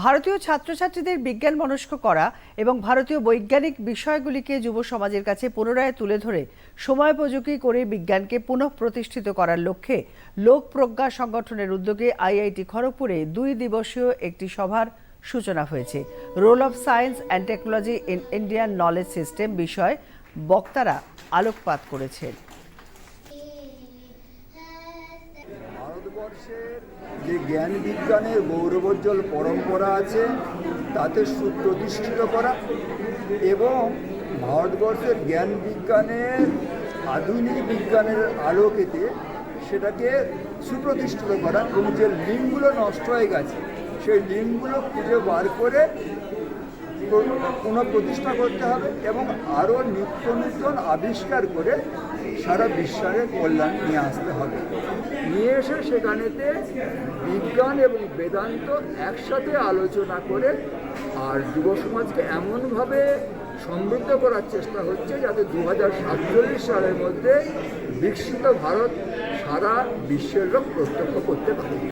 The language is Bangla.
ভারতীয় ছাত্রছাত্রীদের বিজ্ঞান মনস্ক করা এবং ভারতীয় বৈজ্ঞানিক বিষয়গুলিকে যুব সমাজের কাছে পুনরায় তুলে ধরে সময়োপযোগী করে বিজ্ঞানকে পুনঃ প্রতিষ্ঠিত করার লক্ষ্যে লোক প্রজ্ঞা সংগঠনের উদ্যোগে আইআইটি খড়গপুরে দুই দিবসীয় একটি সভার সূচনা হয়েছে। Role of science and technology in Indian knowledge system বিষয় বক্তারা আলোকপাত করেছেন। ভারতবর্ষের যে জ্ঞান বিজ্ঞানের গৌরবোজ্জ্বল পরম্পরা আছে, তাতে সুপ্রতিষ্ঠিত করা এবং ভারতবর্ষের জ্ঞান বিজ্ঞানের আধুনিক বিজ্ঞানের আলোকেতে সেটাকে সুপ্রতিষ্ঠিত করা এবং যে লিঙ্কগুলো নষ্ট হয়ে গেছে, সেই লিঙ্কগুলো খুঁজে বার করে পুনঃপ্রতিষ্ঠা করতে হবে এবং আরও নিত্য নূতন আবিষ্কার করে সারা বিশ্বের কল্যাণ নিয়ে আসতে হবে। নিয়ে এসে সেখানেতে বিজ্ঞান এবং বেদান্ত একসাথে আলোচনা করে আর যুব সমাজকে এমনভাবে সমৃদ্ধ করার চেষ্টা হচ্ছে যাতে দু হাজার সাতচল্লিশ সালের মধ্যে বিকশিত ভারত সারা বিশ্বের লোক প্রত্যক্ষ করতে পারে।